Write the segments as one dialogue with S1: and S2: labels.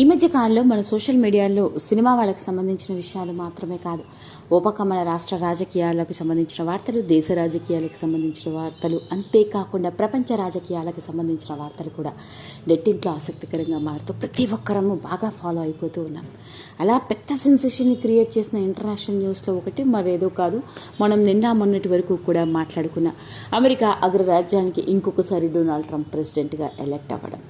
S1: ఈ మధ్య కాలంలో మన సోషల్ మీడియాలో సినిమా వాళ్ళకి సంబంధించిన విషయాలు మాత్రమే కాదు. ఓ పక్క మన రాష్ట్ర రాజకీయాలకు సంబంధించిన వార్తలు దేశ రాజకీయాలకు సంబంధించిన వార్తలు అంతేకాకుండా ప్రపంచ రాజకీయాలకు సంబంధించిన వార్తలు కూడా నెట్టింట్లో ఆసక్తికరంగా మారుతూ ప్రతి ఒక్కరము బాగా ఫాలో అయిపోతూ ఉన్నాం. అలా పెద్ద సెన్సేషన్ని క్రియేట్ చేసిన ఇంటర్నేషనల్ న్యూస్లో ఒకటి మరేదో కాదు మనం నిన్న మొన్నటి వరకు కూడా మాట్లాడుకున్న అమెరికా అగ్రరాజ్యానికి ఇంకొకసారి డొనాల్డ్ ట్రంప్ ప్రెసిడెంట్గా ఎలెక్ట్ అవ్వడం.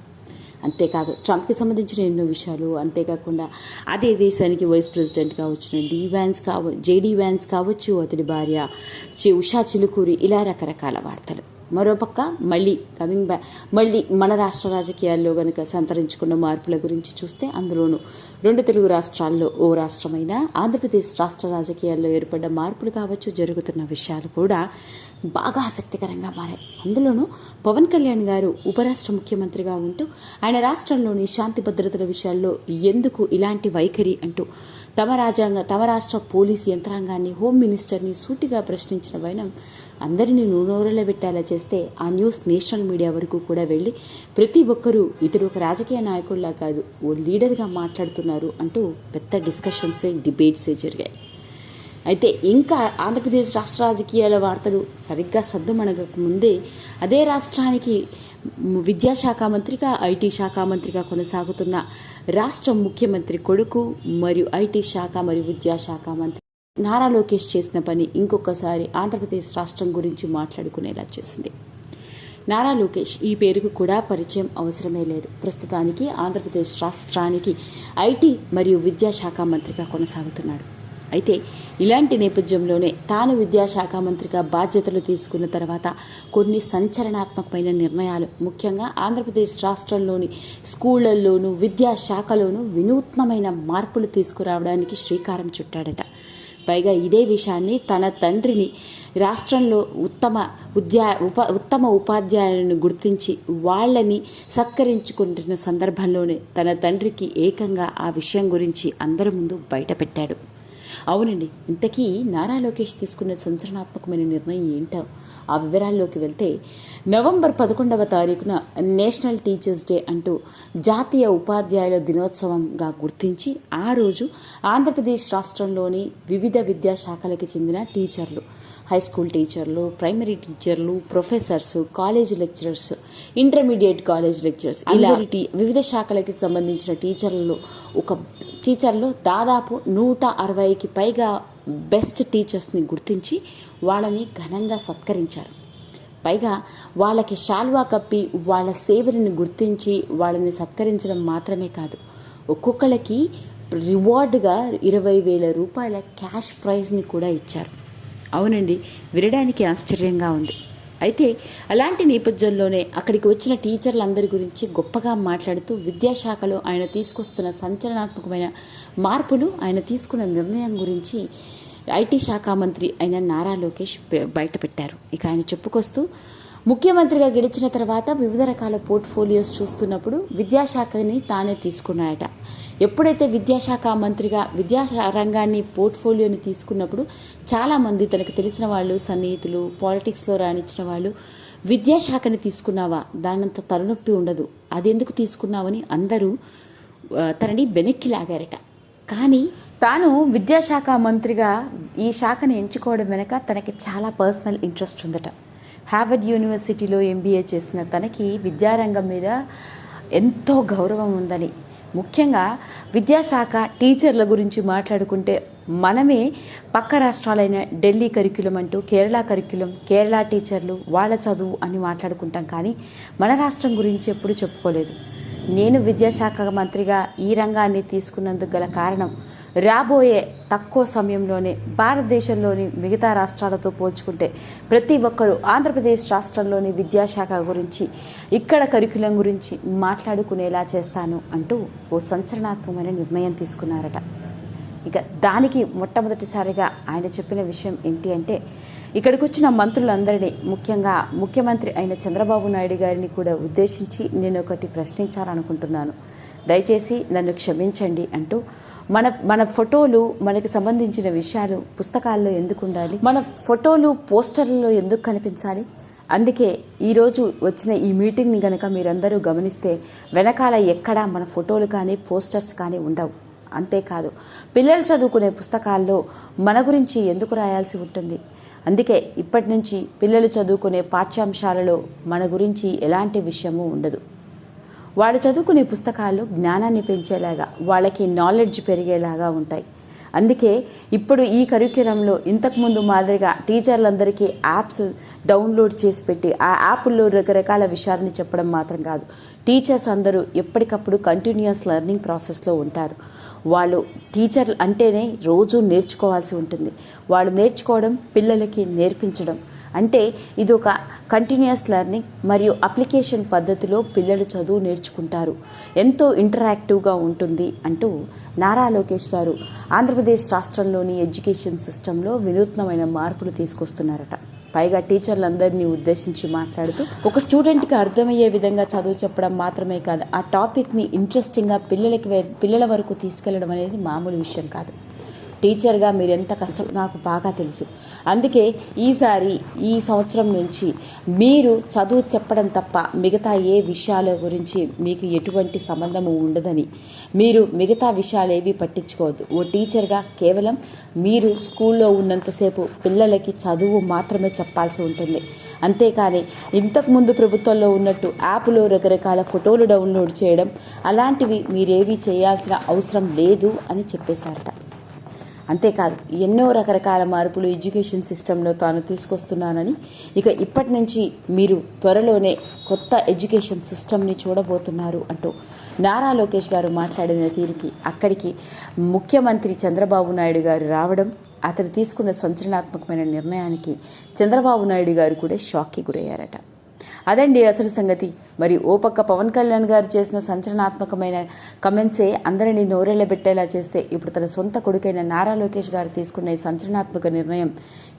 S1: అంతేకాదు ట్రంప్కి సంబంధించిన ఎన్నో విషయాలు అంతేకాకుండా అదే దేశానికి వైస్ ప్రెసిడెంట్గా వచ్చిన డి వ్యాన్స్ కావ జేడీ వ్యాన్స్ కావచ్చు అతడి భార్య చి ఉషా చిలుకూరి ఇలా రకరకాల వార్తలు. మరోపక్క మళ్ళీ కమింగ్ బ్యాక్ మళ్ళీ మన రాష్ట్ర రాజకీయాల్లో కనుక సంతరించుకున్న మార్పుల గురించి చూస్తే అందులోనూ రెండు తెలుగు రాష్ట్రాల్లో ఓ రాష్ట్రమైన ఆంధ్రప్రదేశ్ రాష్ట్ర రాజకీయాల్లో ఏర్పడ్డ మార్పులు కావచ్చు జరుగుతున్న విషయాలు కూడా బాగా ఆసక్తికరంగా మారాయి. అందులోనూ పవన్ కళ్యాణ్ గారు ఉపరాష్ట్ర ముఖ్యమంత్రిగా ఉంటూ ఆయన రాష్ట్రంలోని శాంతి భద్రతల విషయాల్లో ఎందుకు ఇలాంటి వైఖరి అంటూ తమ రాజ్యాంగ తమ రాష్ట్ర పోలీస్ యంత్రాంగాన్ని హోమ్ మినిస్టర్ని సూటిగా ప్రశ్నించిన వైనం అందరినీ నూనూరలో పెట్టేలా చేస్తే ఆ న్యూస్ నేషనల్ మీడియా వరకు కూడా వెళ్ళి ప్రతి ఒక్కరూ ఇతడు ఒక రాజకీయ నాయకుల్లా కాదు ఓ లీడర్గా మాట్లాడుతున్నారు అంటూ పెద్ద డిస్కషన్సే డిబేట్సే జరిగాయి. అయితే ఇంకా ఆంధ్రప్రదేశ్ రాష్ట్ర రాజకీయాల వార్తలు సరిగ్గా సద్దుమణగక ముందే అదే రాష్ట్రానికి విద్యాశాఖ మంత్రిగా ఐటీ శాఖ మంత్రిగా కొనసాగుతున్న రాష్ట్ర ముఖ్యమంత్రి కొడుకు మరియు ఐటీ శాఖ మరియు విద్యాశాఖ మంత్రి నారా లోకేష్ చేసిన పని ఇంకొకసారి ఆంధ్రప్రదేశ్ రాష్ట్రం గురించి మాట్లాడుకునేలా చేసింది. నారా లోకేష్ ఈ పేరుకు కూడా పరిచయం అవసరమే లేదు. ప్రస్తుతానికి ఆంధ్రప్రదేశ్ రాష్ట్రానికి ఐటీ మరియు విద్యాశాఖ మంత్రిగా కొనసాగుతున్నాడు. అయితే ఇలాంటి నేపథ్యంలోనే తాను విద్యాశాఖ మంత్రిగా బాధ్యతలు తీసుకున్న తర్వాత కొన్ని సంచలనాత్మకమైన నిర్ణయాలు ముఖ్యంగా ఆంధ్రప్రదేశ్ రాష్ట్రంలోని స్కూళ్ళలోనూ విద్యాశాఖలోనూ వినూత్నమైన మార్పులు తీసుకురావడానికి శ్రీకారం చుట్టాడట. పైగా ఇదే విషయాన్ని తన తండ్రిని రాష్ట్రంలో ఉత్తమ ఉద్యా ఉప ఉత్తమ ఉపాధ్యాయులను గుర్తించి వాళ్ళని సత్కరించుకుంటున్న సందర్భంలోనే తన తండ్రికి ఏకంగా ఆ విషయం గురించి అందరి ముందు బయటపెట్టాడు. అవునండి ఇంతకీ నారా లోకేష్ తీసుకున్న సంచలనాత్మకమైన నిర్ణయం ఏంటో ఆ వివరాల్లోకి వెళ్తే నవంబర్ పదకొండవ తారీఖున నేషనల్ టీచర్స్ డే అంటూ జాతీయ ఉపాధ్యాయుల దినోత్సవంగా గుర్తించి ఆ రోజు ఆంధ్రప్రదేశ్ రాష్ట్రంలోని వివిధ విద్యాశాఖలకు చెందిన టీచర్లు హై స్కూల్ టీచర్లు ప్రైమరీ టీచర్లు professors college lecturers intermediate college lecturers ఇలా వివిధ శాఖలకి సంబంధించిన టీచర్లలో ఒక టీచర్లు దాదాపు నూట అరవైకి పైగా బెస్ట్ టీచర్స్ని గుర్తించి వాళ్ళని ఘనంగా సత్కరించారు. పైగా వాళ్ళకి శాల్వా కప్పి వాళ్ళ సేవలను గుర్తించి వాళ్ళని సత్కరించడం మాత్రమే కాదు ఒక్కొక్కళ్ళకి రివార్డుగా ఇరవై వేల రూపాయల క్యాష్ ప్రైజ్ని కూడా ఇచ్చారు. అవునండి వినడానికి ఆశ్చర్యంగా ఉంది. అయితే అలాంటి నేపథ్యంలోనే అక్కడికి వచ్చిన టీచర్లందరి గురించి గొప్పగా మాట్లాడుతూ విద్యాశాఖలో ఆయన తీసుకొస్తున్న సంచలనాత్మకమైన మార్పులు ఆయన తీసుకున్న నిర్ణయం గురించి ఐటీ శాఖ మంత్రి అయిన నారా లోకేష్ బయటపెట్టారు. ఇక ఆయన చెప్పుకొస్తూ ముఖ్యమంత్రిగా గెలిచిన తర్వాత వివిధ రకాల పోర్ట్ఫోలియోస్ చూస్తున్నప్పుడు విద్యాశాఖని తానే తీసుకున్నాయట. ఎప్పుడైతే విద్యాశాఖ మంత్రిగా విద్యా రంగాన్ని పోర్ట్ఫోలియోని తీసుకున్నప్పుడు చాలామంది తనకు తెలిసిన వాళ్ళు సన్నిహితులు పాలిటిక్స్లో రాణించిన వాళ్ళు విద్యాశాఖని తీసుకున్నావా? దానంత తలనొప్పి ఉండదు. అది ఎందుకు తీసుకున్నావని అందరూ తనని వెనక్కి లాగారట. కానీ తాను విద్యాశాఖ మంత్రిగా ఈ శాఖను ఎంచుకోవడం వెనక తనకి చాలా పర్సనల్ ఇంట్రెస్ట్ ఉందట. హార్వర్డ్ యూనివర్సిటీలో ఎంబీఏ చేసిన తనకి విద్యారంగం మీద ఎంతో గౌరవం ఉందని. ముఖ్యంగా విద్యాశాఖ టీచర్ల గురించి మాట్లాడుకుంటే మనమే పక్క రాష్ట్రాలైన ఢిల్లీ కరిక్యులం అంటూ కేరళ కరిక్యులం కేరళ టీచర్లు వాళ్ళ చదువు అని మాట్లాడుకుంటాం కానీ మన రాష్ట్రం గురించి ఎప్పుడు చెప్పుకోలేదు. నేను విద్యాశాఖ మంత్రిగా ఈ రంగాన్ని తీసుకున్నందుకు గల కారణం రాబోయే తక్కువ సమయంలోనే భారతదేశంలోని మిగతా రాష్ట్రాలతో పోల్చుకుంటే ప్రతి ఒక్కరూ ఆంధ్రప్రదేశ్ రాష్ట్రంలోని విద్యాశాఖ గురించి ఇక్కడ కరికులం గురించి మాట్లాడుకునేలా చేస్తాను అంటూ ఓ సంచలనాత్మకమైన నిర్ణయం తీసుకున్నారట. ఇక దానికి మొట్టమొదటిసారిగా ఆయన చెప్పిన విషయం ఏంటి అంటే ఇక్కడికి వచ్చిన మంత్రులందరినీ ముఖ్యంగా ముఖ్యమంత్రి అయిన చంద్రబాబు నాయుడు గారిని కూడా ఉద్దేశించి నేను ఒకటి ప్రశ్నించాలనుకుంటున్నాను. దయచేసి నన్ను క్షమించండి అంటూ మన మన ఫోటోలు మనకి సంబంధించిన విషయాలు పుస్తకాల్లో ఎందుకు ఉండాలి? మన ఫోటోలు పోస్టర్లలో ఎందుకు కనిపించాలి? అందుకే ఈరోజు వచ్చిన ఈ మీటింగ్ని కనుక మీరందరూ గమనిస్తే వెనకాల ఎక్కడా మన ఫోటోలు కానీ పోస్టర్స్ కానీ ఉండవు. అంతేకాదు. పిల్లలు చదువుకునే పుస్తకాల్లో మన గురించి ఎందుకు రాయాల్సి ఉంటుంది? అందుకే ఇప్పటి నుంచి పిల్లలు చదువుకునే పాఠ్యాంశాలలో మన గురించి ఎలాంటి విషయము ఉండదు. వాళ్ళు చదువుకునే పుస్తకాలు జ్ఞానాన్ని పెంచేలాగా వాళ్ళకి నాలెడ్జ్ పెరిగేలాగా ఉంటాయి. అందుకే ఇప్పుడు ఈ కరిక్యులంలో ఇంతకుముందు మాదిరిగా టీచర్లందరికీ యాప్స్ డౌన్లోడ్ చేసి పెట్టి ఆ యాప్ల్లో రకరకాల విషయాలని చెప్పడం మాత్రం కాదు. టీచర్స్ అందరూ ఎప్పటికప్పుడు కంటిన్యూస్ లెర్నింగ్ ప్రాసెస్లో ఉంటారు. వాళ్ళు టీచర్లు అంటేనే రోజు నేర్చుకోవాల్సి ఉంటుంది. వాళ్ళు నేర్చుకోవడం పిల్లలకి నేర్పించడం. అంటే ఇది ఒక కంటిన్యూస్ లెర్నింగ్ మరియు అప్లికేషన్ పద్ధతిలో పిల్లలు చదువు నేర్చుకుంటారు. ఎంతో ఇంటరాక్టివ్గా ఉంటుంది అంటూ నారా లోకేష్ గారు ఆంధ్రప్రదేశ్ రాష్ట్రంలోని ఎడ్యుకేషన్ సిస్టంలో వినూత్నమైన మార్పులు తీసుకొస్తున్నారట. పైగా టీచర్లందరినీ ఉద్దేశించి మాట్లాడుతూ ఒక స్టూడెంట్కి అర్థమయ్యే విధంగా చదువు చెప్పడం మాత్రమే కాదు ఆ టాపిక్ని ఇంట్రెస్టింగ్గా పిల్లలకి పిల్లల వరకు తీసుకెళ్ళడం అనేది మామూలు విషయం కాదు. టీచర్గా మీరు ఎంత కష్టం నాకు బాగా తెలుసు. అందుకే ఈసారి ఈ సంవత్సరం నుంచి మీరు చదువు చెప్పడం తప్ప మిగతా ఏ విషయాల గురించి మీకు ఎటువంటి సంబంధము ఉండదని మీరు మిగతా విషయాలు ఏవి పట్టించుకోవద్దు. ఓ టీచర్గా కేవలం మీరు స్కూల్లో ఉన్నంతసేపు పిల్లలకి చదువు మాత్రమే చెప్పాల్సి ఉంటుంది. అంతేకాని ఇంతకుముందు ప్రభుత్వంలో ఉన్నట్టు యాప్లో రకరకాల ఫోటోలు డౌన్లోడ్ చేయడం అలాంటివి మీరేవి చేయాల్సిన అవసరం లేదు అని చెప్పేశారట. అంతేకాదు ఎన్నో రకరకాల మార్పులు ఎడ్యుకేషన్ సిస్టంలో తాను తీసుకొస్తున్నానని ఇక ఇప్పటి నుంచి మీరు త్వరలోనే కొత్త ఎడ్యుకేషన్ సిస్టమ్ని చూడబోతున్నారు అంటూ నారా లోకేష్ గారు మాట్లాడిన తీరుకి అక్కడికి ముఖ్యమంత్రి చంద్రబాబు నాయుడు గారు రావడం అతను తీసుకున్న సంచలనాత్మకమైన నిర్ణయానికి చంద్రబాబు నాయుడు గారు కూడా షాక్కి గురయ్యారట. అదండి అసలు సంగతి. మరి ఓ పక్క పవన్ కళ్యాణ్ గారు చేసిన సంచలనాత్మకమైన కమెంట్సే అందరినీ నోరెళ్ళబెట్టేలా చేస్తే ఇప్పుడు తన సొంత కొడుకైన నారా లోకేష్ గారు తీసుకున్న ఈ సంచలనాత్మక నిర్ణయం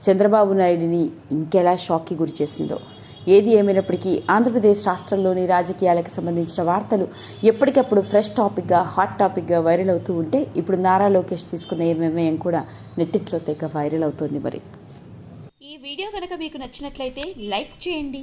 S1: చంద్రబాబు నాయుడిని ఇంకెలా షాక్కి గురి చేసిందో. ఏది ఏమైనప్పటికీ ఆంధ్రప్రదేశ్ రాష్ట్రంలోని రాజకీయాలకు సంబంధించిన వార్తలు ఎప్పటికప్పుడు ఫ్రెష్ టాపిక్గా హాట్ టాపిక్గా వైరల్ అవుతూ ఉంటే ఇప్పుడు నారా లోకేష్ తీసుకున్న ఈ నిర్ణయం కూడా నెట్టిట్లో తెగ వైరల్ అవుతోంది మరి.
S2: ఈ వీడియో కనుక మీకు నచ్చినట్లయితే లైక్ చేయండి.